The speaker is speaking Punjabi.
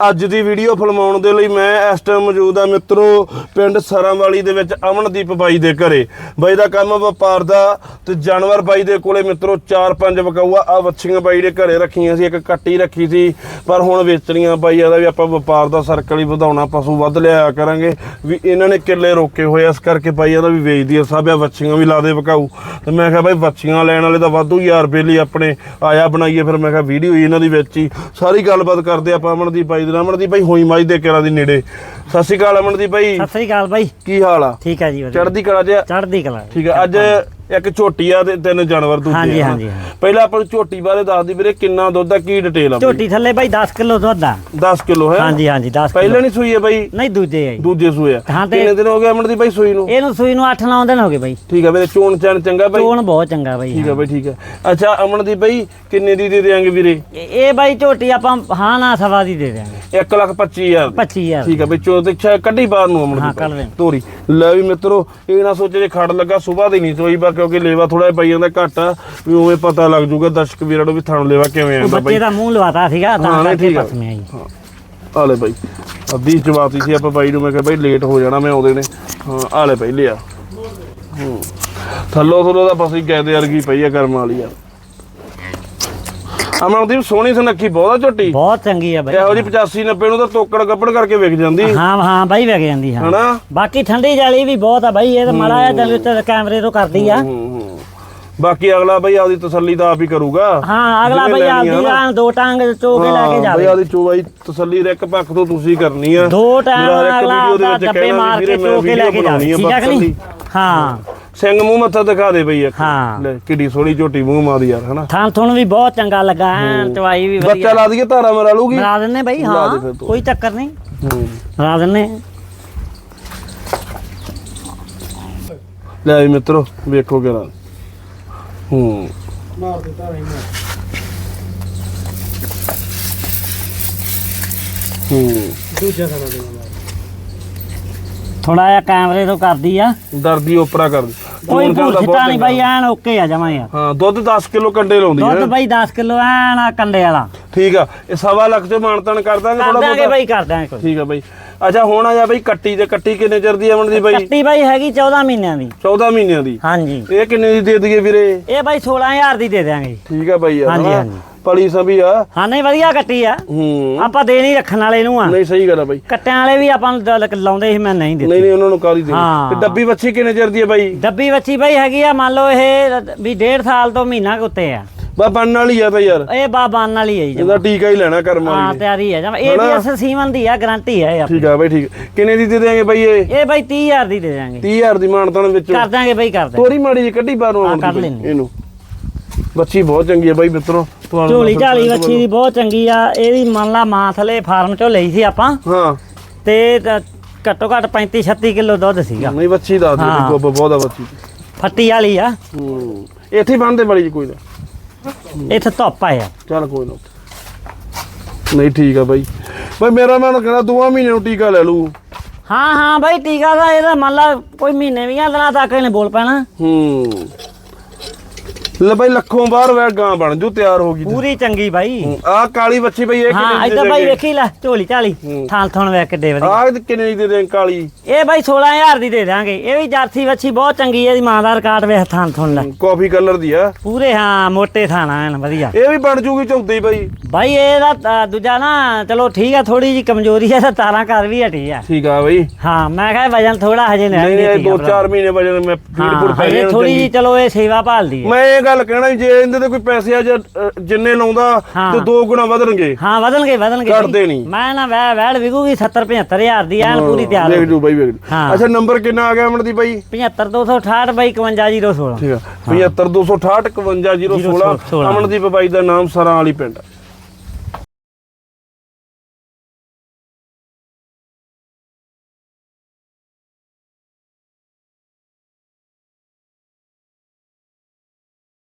ਅੱਜ ਦੀ ਵੀਡੀਓ ਫਿਲਮਾਉਣ ਦੇ ਲਈ ਮੈਂ ਇਸ ਟਾਈਮ ਮੌਜੂਦ ਆ ਮਿੱਤਰੋ, ਪਿੰਡ ਸਰਾਂਵਾਲੀ ਦੇ ਵਿੱਚ ਅਮਨਦੀਪ ਬਾਈ ਦੇ ਘਰੇ। ਬਾਈ ਦਾ ਕੰਮ ਵਪਾਰ ਦਾ ਤੇ ਜਾਨਵਰ ਬਾਈ ਦੇ ਕੋਲੇ ਮਿੱਤਰੋ 4-5 ਵਕਾਊਆ ਆ ਵੱਛੀਆਂ ਬਾਈ ਦੇ ਘਰੇ ਰੱਖੀਆਂ ਸੀ, ਇੱਕ ਕੱਟੀ ਰੱਖੀ ਸੀ। ਪਰ ਹੁਣ ਵੇਚਣੀਆਂ ਬਾਈ ਆਦਾ ਵੀ ਆਪਾਂ ਵਪਾਰ ਦਾ ਸਰਕਲ ਹੀ ਵਧਾਉਣਾ, ਪਸ਼ੂ ਵੱਧ ਲਿਆਇਆ ਕਰਾਂਗੇ। ਵੀ ਇਹਨਾਂ ਨੇ ਕਿੱਲੇ ਰੋਕੇ ਹੋਏ ਇਸ ਕਰਕੇ ਬਾਈ ਆਦਾ ਵੀ ਵੇਚਦੀ ਆ, ਸਭ ਆ ਵੱਛੀਆਂ ਵੀ ਲਾ ਦੇ ਵਕਾਊ। ਤੇ ਮੈਂ ਕਿਹਾ ਬਾਈ ਵੱਛੀਆਂ ਲੈਣ ਵਾਲੇ ਤਾਂ ਵਾਧੂ ਯਾਰ ਬੇਲੀ ਆਪਣੇ ਆਇਆ ਬਣਾਈਏ, ਫਿਰ ਮੈਂ ਕਿਹਾ ਵੀਡੀਓ ਇਹਨਾਂ ਦੀ ਵਿੱਚ। ਹੀ ਸਾਰੀ ਗੱਲਬਾਤ ਕਰਦੇ ਆਪਾਂ ਅਮਨਦੀਪ ਬਾਈ ਦੇ ਨਾਲ ਅਮਨਦੀਪ ਬਾਈ ਹੋਈ ਮਾਈ ਦੇ ਕੇਰਾਂ ਦੀ ਨੇੜੇ। ਸਤਿ ਸ਼੍ਰੀ ਅਕਾਲ ਅਮਨਦੀਪ ਬਾਈ ਸਤਿ ਸ੍ਰੀ ਅਕਾਲ ਬਾਈ ਕੀ ਹਾਲ ਆ? ਠੀਕ ਹੈ ਜੀ ਵਧੀਆ। ਚੜ੍ਹਦੀ ਕਲਾ ਚ ਚੜ੍ਹਦੀ ਕਲਾ। ਠੀਕ ਆ ਅੱਜ ਇੱਕ ਝੋਟੀ ਆ ਤੇ ਤਿੰਨ ਜਾਨਵਰ ਦੂਜੇ ਹਾਂਜੀ, ਆ। ਹਾਂਜੀ, ਹਾਂਜੀ। ਪਹਿਲਾਂ ਆਪਾਂ ਨੂੰ ਝੋਟੀ ਬਾਰੇ ਦੱਸ ਦੀ ਵੀਰੇ ਕਿੰਨਾ ਦੁੱਧ ਆ ਕੀ ਡਿਟੇਲ ਆ ਝੋਟੀ ਥੱਲੇ ਬਾਈ 10 ਕਿਲੋ ਦੁੱਧ ਆ। 10 ਕਿਲੋ ਹੈ? ਹਾਂਜੀ ਹਾਂਜੀ 10 ਪਹਿਲਾਂ ਕਿਲੋ ਨਹੀਂ ਸੂਈ ਹੈ ਬਾਈ? ਨਹੀਂ ਦੂਜੇ ਆ ਜੀ। ਦੂਜੇ ਸੂਏ ਆ। ਹਾਂ ਤੇ- ਕਿੰਨੇ ਦਿਨ ਹੋ ਗਏ ਅਮਨਦੀਪ ਬਾਈ ਸੂਈ ਨੂੰ? ਇਹਨੂੰ ਸੂਈ ਨੂੰ 8-9 ਦਿਨ ਹੋ ਗਏ ਬਾਈ। ਠੀਕ ਆ ਵੀਰੇ ਚੋਣ ਚਾਣ ਚੰਗਾ ਬਾਈ? ਚੋਣ ਬਹੁਤ ਚੰਗਾ ਬਾਈ ਠੀਕ ਆ ਬਾਈ ਠੀਕ ਆ। ਅੱਛਾ ਅਮਨਦੀਪ ਬਾਈ ਕਿੰਨੇ ਦੀ ਦੇ ਦੇਾਂਗੇ ਵੀਰੇ? ਇਹ ਇਹ ਬਾਈ ਝੋਟੀ ਆਪਾਂ ਹਾਂ ਨਾ ਸਵਾ ਦੀ ਦੇ ਦਿਆਂਗੇ। 1 ਲੱਖ 25000 ਦੀ। 25000 ਠੀਕ ਆ ਬਈ ਚੋ ਤੇ ਛਾ ਕੱਢੀ ਬਾਹਰ ਨੂੰ ਅਮਨਦੀਪ ਹਾਂ, ਬਾਈ। ਕੱਢ ਦੇ। ਤੋਰੀ। ਲੈ ਵੀ ਮਿੱਤਰੋ ਇਹ ਨਾ ਸੋਚੇ ਜੇ ਖੜ ਲੱਗਾ ਸਵੇਰ ਦੀ ਨਹੀਂ ਸੋਈ ਬਾ ਕਿਉਂਕਿ ਲੇਵਾ ਥੋੜਾ ਜਿਹਾ ਪਈ ਜਾਂਦਾ ਘੱਟ ਆ ਵੀ ਉਵੇਂ ਪਤਾ ਲੱਗ ਜੂਗਾ ਦਰਸ਼ਕ ਵੀਰਾਂ ਨੂੰ ਵੀ ਥਣ ਲੇਵਾ ਕਿਵੇਂ ਆਉਂਦਾ ਬਾਈ ਬੱਚੇ ਦਾ ਮੂੰਹ ਲਵਾਤਾ ਸੀਗਾ ਹਾਂ, ਤਾਂ ਨਹੀਂ, ਕਰਕੇ ਠੀਕ ਆ। ਪਸਮਿਆ ਜੀ ਆ ਲੈ ਬਾਈ। ਅੱਧੀ ਜਵਾਤੀ ਸੀ ਆਪਾਂ ਬਾਈ ਨੂੰ ਮੈਂ ਕਿਹਾ ਬਾਈ ਲੇਟ ਹੋ ਜਾਣਾ ਮੈਂ ਆਉਂਦੇ ਨੇ। ਹਾਂ ਆ ਲੈ ਬਾਈ ਲਿਆ। ਹੂੰ। ਥੱਲੋ ਥੱਲੋ ਦਾ ਫਸੀ ਗੈਦੇ ਵਰਗੀ ਪਈ ਆ ਕਰਮ ਵਾਲੀ ਆ। ਅਮਨਦੀਪ ਸੋਹਣੀ ਸੁਨੱਖੀ ਬਹੁਤਾ ਝੋਟੀ। ਬਹੁਤ ਚੰਗੀ ਆ ਬਾਈ। ਇਹੋ ਜੀ 85 90 ਨੂੰ ਤਾਂ ਤੋਕੜ ਗੱਪੜ ਕਰਕੇ ਵਿਕ ਜਾਂਦੀ। ਹਾਂ ਹਾਂ ਬਾਈ ਵਗ ਜਾਂਦੀ ਹਾਂ। ਹਨਾ? ਬਾਕੀ ਠੰਡੀ ਜਾਲੀ ਵੀ ਬਹੁਤ ਆ ਬਾਈ ਇਹ ਤਾਂ ਮੜਾ ਆ ਚੱਲ ਤੇ ਕੈਮਰੇ ਤੋਂ ਕਰਦੀ ਆ। ਬਾਕੀ ਅਗਲਾ ਬਾਈ ਆਪਦੀ ਤਸੱਲੀ ਤਾਂ ਆਪ ਹੀ ਕਰੂਗਾ। ਹਾਂ ਅਗਲਾ ਬਾਈ ਆ ਆਪਦੀ। ਆਂ ਦੋ ਟਾਂਗ ਚੋ ਕੇ ਲੈ ਕੇ ਬਈ ਜਾਵੇ। ਆਪਦੀ ਚੋਵਾਈ ਤਸੱਲੀ ਦੇ ਇੱਕ ਪੱਖ ਤੋਂ ਤੁਸੀਂ ਕਰਨੀ ਆ। ਦੋ ਇੱਕ ਅਗਲਾ ਵੀਡੀਓ ਦੇ ਦਾ ਵਿੱਚ ਕਹਿਣਾ ਮਾਰ ਵੀ ਕੇ ਵੀਰੇ ਮੈਂ ਵੀਡੀਓ ਬਣਾਉਣੀ ਆ ਆ ਬਸ ਹਾਂ। ਸਿੰਘ ਮੂੰਹ ਮੱਥਾ ਦਿਖਾ ਦੇ ਬਈ ਇੱਕ। ਹਾਂ। ਲੈ ਕਿੱਡੀ ਸੋਹਣੀ ਝੋਟੀ ਮੂੰਹ ਮਾਰੀ ਯਾਰ ਹਨਾ? ਥਾਂ ਤੁਹਾਨੂੰ ਵੀ ਬਹੁਤ ਚੰਗਾ ਲੱਗਾ ਐ ਚਵਾਈ ਵੀ ਬੱਚਾ ਵਧੀਆ। ਲਾ ਦਈਏ ਧਾਰਾ ਮਰਾ ਲੂਗੀ ਬਣਾ ਦਿੰਨੇ ਬਈ ਹਾਂ ਦੇ ਫਿਰ ਤੂੰ। ਕੋਈ ਚੱਕਰ ਨਹੀਂ। ਹੂੰ। ਬਣਾ ਦਿੰਨੇ ਲੈ ਵੀ ਮਿੱਤਰੋ ਵੇਖੋ ਕਿਹੜਾ। ਹੂੰ। ਹੂੰ। ਥੋੜਾ ਜਿਹਾ ਕੈਮਰੇ ਤੋਂ ਕਰਦੀ ਆ। ਦਰਦੀ ਉਪਰਾ ਕਰ ਦੇ। ਕੋਈ ਬਹੁਤ ਭੂਰਤਾ ਨਹੀਂ। ਬਈ ਐਨ ਓਕੇ ਆ ਜਮਾ ਯਾਰ। ਹਾਂ ਦੁੱਧ 10 ਕਿਲੋ ਕੰਡੇ ਲਾਉਂਦੀ ਦੁੱਧ ਹੈ। ਬਈ 10 ਕਿਲੋ ਐਨ ਆ ਕੰਡੇ ਵਾਲਾ। ਠੀਕ ਆ ਇਹ ਸਵਾ ਲੱਖ ਤੇ ਮਾਨਤਨ ਕਰ ਦਾਂਗੇ ਥੋੜਾ ਦਾਂਗੇ ਬਹੁਤਾ। ਬਈ ਕਰ ਦਾਂਗੇ ਕੋਈ। ਠੀਕ ਆ ਬਈ। ਅੱਛਾ ਹੁਣ ਆ ਜਾ ਬਈ ਕੱਟੀ ਤੇ ਕੱਟੀ ਕਿੰਨੇ ਚਿਰ ਦੀ ਆਵਣ ਦੀ ਬਈ? ਕੱਟੀ ਬਈ ਹੈਗੀ 14 ਮਹੀਨਿਆਂ ਦੀ। 14 ਮਹੀਨਿਆਂ ਦੀ। ਹਾਂਜੀ। ਇਹ ਕਿੰਨੇ ਦੀ ਦੇ ਦਈਏ ਵੀਰੇ? ਇਹ ਬਈ 16000 ਦੀ ਦੇ ਦਿਆਂਗੇ। ਠੀਕ ਆ ਬਈ ਹਾਂਜੀ? ਹਾਂਜੀ। ਪਲੀ ਸਭੀ ਆ। ਹਾਂ ਨਹੀਂ ਵਧੀਆ ਕੱਟੀ ਆ। ਹੂੰ। ਆਪਾਂ ਦੇ ਨਹੀਂ ਰੱਖਣ ਵਾਲੇ ਨੂੰ ਆ। ਨਹੀਂ ਸਹੀ ਗੱਲ ਆ ਬਈ। ਕੱਟਿਆਂ ਵਾਲੇ ਵੀ ਆਪਾਂ ਨੂੰ ਦ- ਲਾਉਂਦੇ ਸੀ ਮੈਂ ਨਹੀਂ ਦਿੱਤੀ। ਨਹੀਂ ਨਹੀਂ ਉਹਨਾਂ ਨੂੰ ਦੇ ਹਾਂ। ਤੇ ਡੱਬੀ ਬੱਚੀ ਕਿੰਨੇ ਚਿਰ ਦੀ ਆ ਬਾਈ? ਡੱਬੀ ਬੱਚੀ ਬਈ ਹੈਗੀ ਆ ਮੰਨ ਲਓ ਇਹ ਵੀ ਡੇਢ ਸਾਲ ਤੋਂ ਮਹੀਨਾ ਕੁ ਉੱਤੇ ਆ। ਬਾ ਬਣਨ ਵਾਲੀ ਆ ਤਾਂ ਯਾਰ। ਇਹ ਬਾਬਾਨ ਵਾਲੀ ਹੈ ਜੀ ਇਹਦਾ ਟੀਕਾ ਹੀ ਲੈਣਾ ਕਰਮ ਹਾਂ ਵਾਲੀ ਨੇ। ਤਿਆਰੀ ਹੈ ਜਮ। ਇਹ ਵੀ ਹਨਾ? ਅਸ ਸੀਮਨ ਦੀ ਆ ਗਾਰੰਟੀ ਹੈ ਇਹ ਆਪਣੀ। ਠੀਕ ਆ ਬਈ ਠੀਕ। ਕਿੰਨੇ ਦੀ ਦੇ ਦੇਾਂਗੇ ਬਈ ਇਹ? ਇਹ ਬਈ 30000 ਦੀ ਦੇ ਦਾਂਗੇ 30000 ਦੀ ਮਾਨਤਨ ਵਿੱਚੋਂ। ਕਰ ਦਾਂਗੇ ਬਈ ਕਰ ਦਾਂਗੇ ਤੋਰੀ ਮਾੜੀ ਜੀ ਕੱਢੀ ਬਾਹਰੋਂ ਹਾਂ, ਆਉਣ ਦੀ ਕੱਢ ਬਈ, ਲੈਂਦੇ। ਇਹਨੂੰ। ਬੱਚੀ ਬਹੁਤ ਚੰਗੀ ਆ ਬਾਈ ਮਿੱਤਰੋ। ਤੁਹਾਨੂੰ ਝੋਲੀ ਝਾਲੀ ਵੱਛੀ ਦੀ ਬਹੁਤ ਚੰਗੀ ਆ ਇਹਦੀ ਮੰਨ ਲਾ ਮਾਂ ਥਲੇ ਫਾਰਮ ਚੋਂ ਲਈ ਸੀ ਆਪਾਂ। ਹਾਂ। ਤੇ ਘੱਟੋ ਘੱਟ 35 36 ਕਿਲੋ ਦੁੱਧ ਸੀਗਾ। ਨਹੀਂ ਦੱਸ ਦੇ। ਗੋਬ ਬਹੁਤ ਆ ਬੱਚੀ ਫੱਟੀ ਵਾਲੀ ਆ। ਹੂੰ। ਇੱਥੇ ਹੀ ਬੰਨਦੇ ਬੜੀ ਜੀ ਕੋਈ ਨਾ। ਇੱਥੇ ਧੁੱਪ ਆਇਆ ਚੱਲ ਕੋਈ ਨਾ। ਨਹੀਂ ਠੀਕ ਆ ਬਾਈ। ਬਈ ਮੇਰਾ ਮਨ ਕਹਿੰਦਾ ਦੋਵਾਂ ਮਹੀਨੇ ਨੂੰ ਟੀਕਾ ਲੈ ਲੂ ਹਾਂ ਹਾਂ ਬਾਈ ਟੀਕਾ ਦਾ ਇਹਦਾ ਮੰਨ ਲਾ ਕੋਈ ਮਹੀਨੇ ਵੀਆਂ ਦਿਨਾਂ ਤੱਕ ਇਹਨੇ ਬੋਲ ਪੈਣਾ। ਹੂੰ। ਲੈ ਬਾਈ ਲੱਖੋਂ ਬਾਹਰ ਵੈ ਗਾਂ ਬਣ ਜੂ ਤਿਆਰ ਹੋ ਗਈ ਪੂਰੀ ਚੰਗੀ ਬਾਈ। ਆ ਕਾਲੀ ਬੱਚੀ ਬਈ ਇਹ ਹਾਂ ਇਦਾਂ ਬਾਈ ਵੇਖੀ ਲੈ ਝੋਲੀ ਝਾਲੀ ਹੂੰ। ਥਾਂ ਥਣ ਵੇ ਕਿੱਡੇ ਵਧੀਆ। ਆ ਕਿੰਨੇ ਦੀ ਦੇ ਦੇ ਕਾਲੀ? ਇਹ ਬਾਈ 16000 ਦੀ ਦੇ ਦਾਂਗੇ ਇਹ ਵੀ ਜਰਸੀ ਵੱਛੀ ਬਹੁਤ ਚੰਗੀ ਹੈ ਇਹਦੀ ਮਾਂ ਦਾ ਰਿਕਾਰਡ ਵੇਖ ਥਾਂ ਥਣ ਲੈ। ਕਾਫੀ ਕਲਰ ਦੀ ਆ। ਪੂਰੇ ਹਾਂ ਮੋਟੇ ਥਾਣਾ ਐਨ ਵਧੀਆ। ਇਹ ਵੀ ਬਣ ਜੂਗੀ ਚੌਥੀ ਬਾਈ। ਬਾਈ ਇਹਦਾ ਅ, ਦੂਜਾ ਨਾ ਚਲੋ ਠੀਕ ਆ ਥੋੜੀ ਜੀ ਕਮਜ਼ੋਰੀ ਹੈ ਤਾਂ ਤਾਰਾਂ ਕਰ ਵੀ ਹਟੀ ਆ। ਠੀਕ ਆ ਬਾਈ। ਹਾਂ ਮੈਂ ਕਿਹਾ ਵਜਨ ਥੋੜਾ ਹਜੇ ਨਹੀਂ ਨਹੀਂ ਨਹੀਂ ਦੋ ਚਾਰ ਮਹੀਨੇ ਵਜਨ ਮੈਂ ਫੀਡ ਫੂਡ ਪੈ ਜਾਣ ਥੋੜੀ ਜੀ ਚਲੋ ਇਹ ਸੇਵਾ ਭਾਲਦੀ ਹੈ ਮੈਂ ਇਹ ਗੱਲ ਕਹਿਣਾ ਜੇ ਇਹਦੇ ਤੇ ਕੋਈ ਪੈਸੇ ਆ ਜਿੰਨੇ ਲਾਉਂਦਾ। ਤੇ ਦੋ ਗੁਣਾ ਵਧਣਗੇ। ਹਾਂ ਵਧਣਗੇ ਵਧਣਗੇ ਬਾਈ। ਨਹੀਂ। ਮੈਂ ਨਾ ਵੈ ਵੈੜ ਵਿਕੂਗੀ 70 75000 ਦੀ ਐਨ ਪੂਰੀ ਤਿਆਰ ਵੇਖ ਜੂ ਬਾਈ ਵੇਖ। ਅੱਛਾ ਨੰਬਰ ਕਿੰਨਾ ਆ ਗਿਆ ਅਮਨ ਦੀ ਬਾਈ? 75268 ਬਾਈ 51016 ਠੀਕ ਆ। 75268 51016 16 ਅਮਨਦੀਪ ਬਾਈ ਦਾ ਨਾਮ ਸਰਾਂ ਵਾਲੀ ਪਿੰਡ।